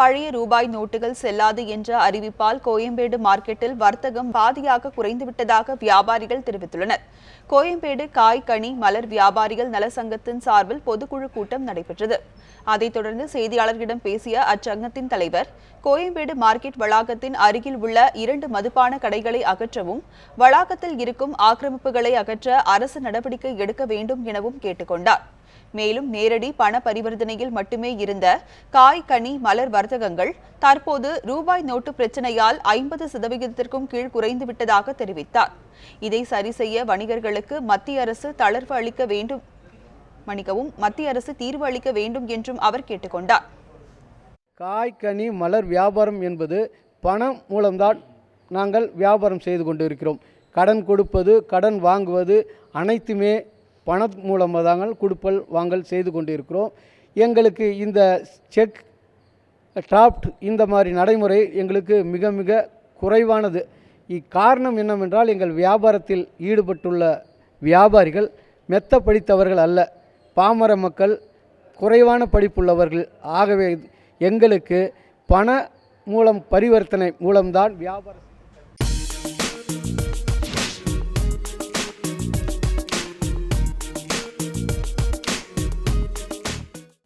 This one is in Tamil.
பழைய ரூபாய் நோட்டுகள் செல்லாது என்ற அறிவிப்பால் கோயம்பேடு மார்க்கெட்டில் வர்த்தகம் பாதியாக குறைந்துவிட்டதாக வியாபாரிகள் தெரிவித்துள்ளனர். கோயம்பேடு காய் கனி மலர் வியாபாரிகள் நலசங்கத்தின் சார்பில் பொதுக்குழு கூட்டம் நடைபெற்றது. அதைத் தொடர்ந்து செய்தியாளர்களிடம் பேசிய அச்சங்கத்தின் தலைவர் கோயம்பேடு மார்க்கெட் வளாகத்தின் அருகில் உள்ள இரண்டு மதுபான கடைகளை அகற்றவும் வளாகத்தில் இருக்கும் ஆக்கிரமிப்புகளை அகற்ற அரசு நடவடிக்கை எடுக்க வேண்டும் எனவும் கேட்டுக்கொண்டார். மேலும் நேரடி பண பரிவர்த்தனையில் மட்டுமே இருந்த காய் கனி மலர் வர்த்தகங்கள் தற்போது ரூபாய் நோட்டு பிரச்சனையால் ஐம்பது சதவிகிதத்திற்கும் கீழ் குறைந்து விட்டதாக தெரிவித்தார். இதை சரி செய்ய வணிகர்களுக்கு மத்திய அரசு தளர்வு அளிக்க வேண்டும் மன்னிக்கவும் மத்திய அரசு தீர்வு அளிக்க வேண்டும் என்றும் அவர் கேட்டுக்கொண்டார். காய் கனி மலர் வியாபாரம் என்பது பணம் மூலம்தான் நாங்கள் வியாபாரம் செய்து கொண்டு இருக்கிறோம் கடன் கொடுப்பது கடன் வாங்குவது அனைத்துமே பணம் மூலமாக தாங்கள் கொடுப்பல் வாங்கல் செய்து கொண்டிருக்கிறோம். எங்களுக்கு இந்த செக் டிராஃப்ட் இந்த மாதிரி நடைமுறை எங்களுக்கு மிக மிக குறைவானது. இக்காரணம் என்னவென்றால் எங்கள் வியாபாரத்தில் ஈடுபட்டுள்ள வியாபாரிகள் மெத்த படித்தவர்கள் அல்ல. பாமர மக்கள் குறைவான படிப்புள்ளவர்கள். ஆகவே எங்களுக்கு பண மூலம் பரிவர்த்தனை மூலம்தான் வியாபாரம்